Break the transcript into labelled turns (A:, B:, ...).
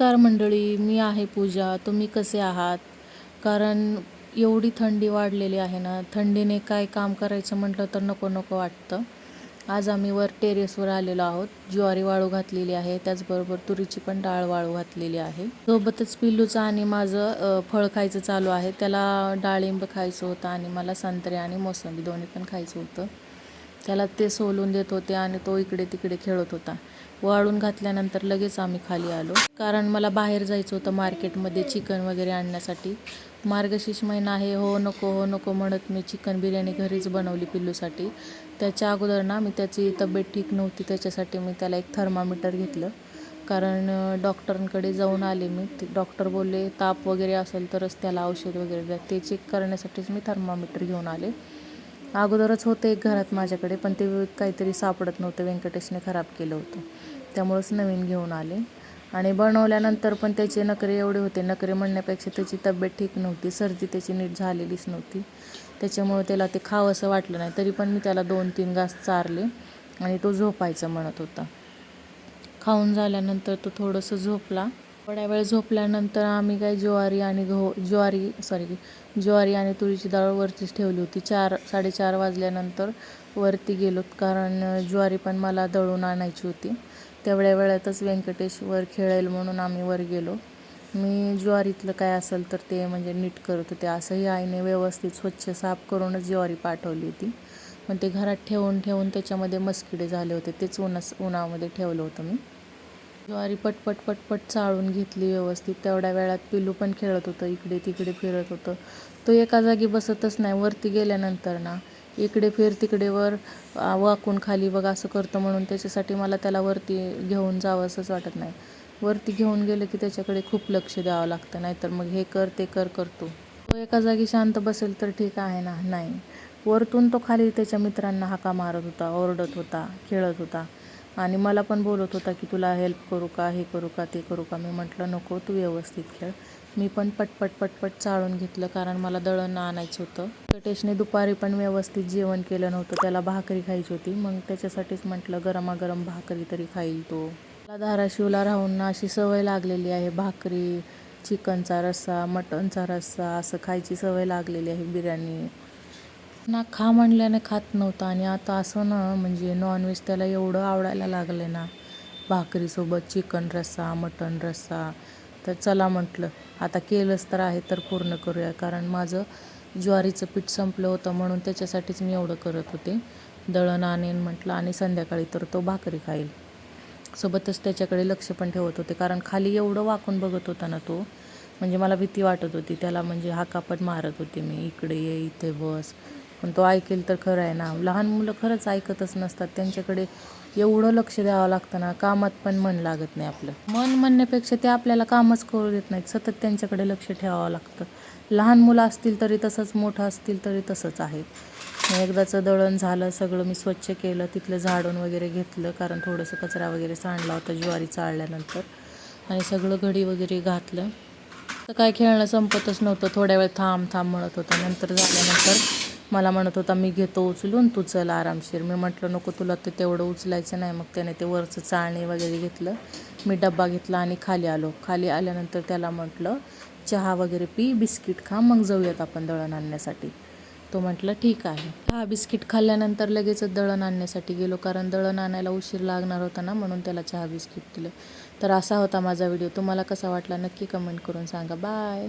A: नमस्कार मंडळी मी आहे पूजा. तुम्ही कसे आहात? कारण एवढी थंडी वाढलेली आहे ना थंडीने काय काम करायचं म्हटलं तर नको नको वाटतं. आज आम्ही वर टेरेसवर आलेलो आहोत. ज्वारी वाळू घातलेली आहे त्याचबरोबर तुरीची पण डाळ वाळू घातलेली आहे. सोबतच पिल्लूचं आणि माझं फळ खायचं चालू आहे. त्याला डाळिंब खायचं होतं आणि मला संत्रे आणि मोसंबी दोन्ही पण खायचं होतं. त्याला ते सोलून देत होते आणि तो इकडे तिकडे खेळत होता. वाळून घातल्यानंतर लगेच आम्ही खाली आलो. कारण मला बाहेर जायचं होतं मार्केटमध्ये चिकन वगैरे आणण्यासाठी. मार्गशीर्ष महिना आहे हो नको हो नको म्हणत मी चिकन बिर्याणी घरीच बनवली पिल्लूसाठी. त्याच्या अगोदर ना मी त्याची तब्येत ठीक नव्हती त्याच्यासाठी मी त्याला एक थर्मामीटर घेतलं. कारण डॉक्टरांकडे जाऊन आले मी. ते डॉक्टर बोलले ताप वगैरे असेल तरच त्याला औषध वगैरे द्या. ते चेक करण्यासाठीच मी थर्मामीटर घेऊन आले. अगोदरच होतं एक घरात माझ्याकडे पण ते काहीतरी सापडत नव्हतं. व्यंकटेशने खराब केलं होतं. त्यामुळंच नवीन घेऊन आले. आणि बनवल्यानंतर पण त्याचे नखरे एवढे होते. नखरे म्हणण्यापेक्षा त्याची तब्येत ठीक नव्हती. सर्दी त्याची नीट झालेलीच नव्हती. त्याच्यामुळं त्याला ते खावंसं वाटलं नाही. तरी पण मी त्याला दोन तीन घास चारले आणि तो झोपायचं म्हणत होता. खाऊन झाल्यानंतर तो थोडंसं झोपला. थोड्या वेळ झोपल्यानंतर आम्ही काय ज्वारी आणि गहू ज्वारी सॉरी ज्वारी आणि तुरीची डाळ वरतीच ठेवली होती. चार साडेचार वाजल्यानंतर वरती गेलो कारण ज्वारी पण मला दळून आणायची होती. तेवढ्या वेळातच व्यंकटेश वर खेळेल म्हणून आम्ही वर गेलो. मी ज्वारीतलं काय असेल तर ते म्हणजे नीट करत होते. असंही आईने व्यवस्थित स्वच्छ साफ करूनच ज्वारी पाठवली होती. पण ते घरात ठेवून ठेवून त्याच्यामध्ये मस्किडे झाले होते. तेच उन्हास उन्हामध्ये ठेवलं होतं मी. ज्वारी पटपट पटपट चाळून घेतली व्यवस्थित. तेवढ्या वेळात पिल्लू पण खेळत होतं. इकडे तिकडे फिरत होतं. तो एका जागी बसतच नाही. वरती गेल्यानंतर ना इकडे फिर तिकडे वर वाकून खाली बघ असं करतं म्हणून त्याच्यासाठी मला त्याला वरती घेऊन जावं असंच वाटत नाही. वरती घेऊन गेलं की त्याच्याकडे खूप लक्ष द्यावं लागतं. नाहीतर मग हे कर ते कर करतो तो एका जागी शांत बसेल तर ठीक आहे ना? नाही. वरतून तो खाली त्याच्या मित्रांना हाका मारत होता ओरडत होता खेळत होता. आणि मला पण बोलत होता की तुला हेल्प करू का हे करू का ते करू का? मी म्हटलं नको तू व्यवस्थित खेळ. मी पण पटपट पटपट चाळून घेतलं कारण मला दळण आणायचं होतं. कटेशने दुपारी पण व्यवस्थित जेवण केलं नव्हतं. त्याला भाकरी खायची होती. मग त्याच्यासाठीच म्हटलं गरमागरम भाकरी तरी खाईल तो. मला धाराशिवला राहून ना अशी सवय लागलेली आहे. भाकरी चिकनचा रस्सा मटनचा रस्सा असं खायची सवय लागलेली आहे बिर्याणी. ना खा म्हणल्याने खात नव्हता आणि आता असं ना म्हणजे नॉनव्हेज त्याला एवढं आवडायला लागलं आहे ना. भाकरीसोबत चिकन रस्सा मटन रस्सा. तर चला म्हटलं आता केलंच तर आहे तर पूर्ण करूया. कारण माझं ज्वारीचं पीठ संपलं होतं म्हणून त्याच्यासाठीच मी एवढं करत होते. दळण आणेन म्हटलं आणि संध्याकाळी तर तो भाकरी खाईल. सोबतच त्याच्याकडे लक्ष पण ठेवत होते. कारण खाली एवढं वाकून बघत होता ना तो. म्हणजे मला भीती वाटत होती. त्याला म्हणजे हाका पण मारत होते मी. इकडे ये इथे बस. पण तो ऐकेल तर खरं आहे ना. लहान मुलं खरंच ऐकतच नसतात. त्यांच्याकडे एवढं लक्ष द्यावं लागतं ना. कामात पण मन लागत नाही आपलं. मन म्हणण्यापेक्षा ते आपल्याला कामच करू देत नाहीत. सतत त्यांच्याकडे लक्ष ठेवावं लागतं. लहान मुलं असतील तरी तसंच मोठं असतील तरी तसंच आहे एकदाचं दळण झालं सगळं मी स्वच्छ केलं तिथलं झाडून वगैरे घेतलं कारण थोडंसं कचरा वगैरे सांडला होता ज्वारी चाळल्यानंतर. आणि सगळं घडी वगैरे घातलं. तर काय खेळणं संपतच नव्हतं. थोड्या वेळ थांब थांब म्हणत होता. नंतर झाल्यानंतर मला म्हणत होता मी घेतो उचलून तू चल आरामशीर. मी म्हटलं नको तुला ते तेवढं उचलायचं नाही. मग त्याने ते वरचं चाळणी वगैरे घेतलं. मी डब्बा घेतला आणि खाली आलो. खाली आल्यानंतर त्याला म्हटलं चहा वगैरे पी बिस्किट खा मग जाऊयात आपण दळण आणण्यासाठी. तो म्हटलं ठीक आहे. हा बिस्किट खाल्ल्यानंतर लगेचच दळण आणण्यासाठी गेलो कारण दळण आणायला उशीर लागणार होता ना म्हणून त्याला चहा बिस्किट दिलं. तर असा होता माझा व्हिडिओ. तुम्हाला कसा वाटला नक्की कमेंट करून सांगा. बाय.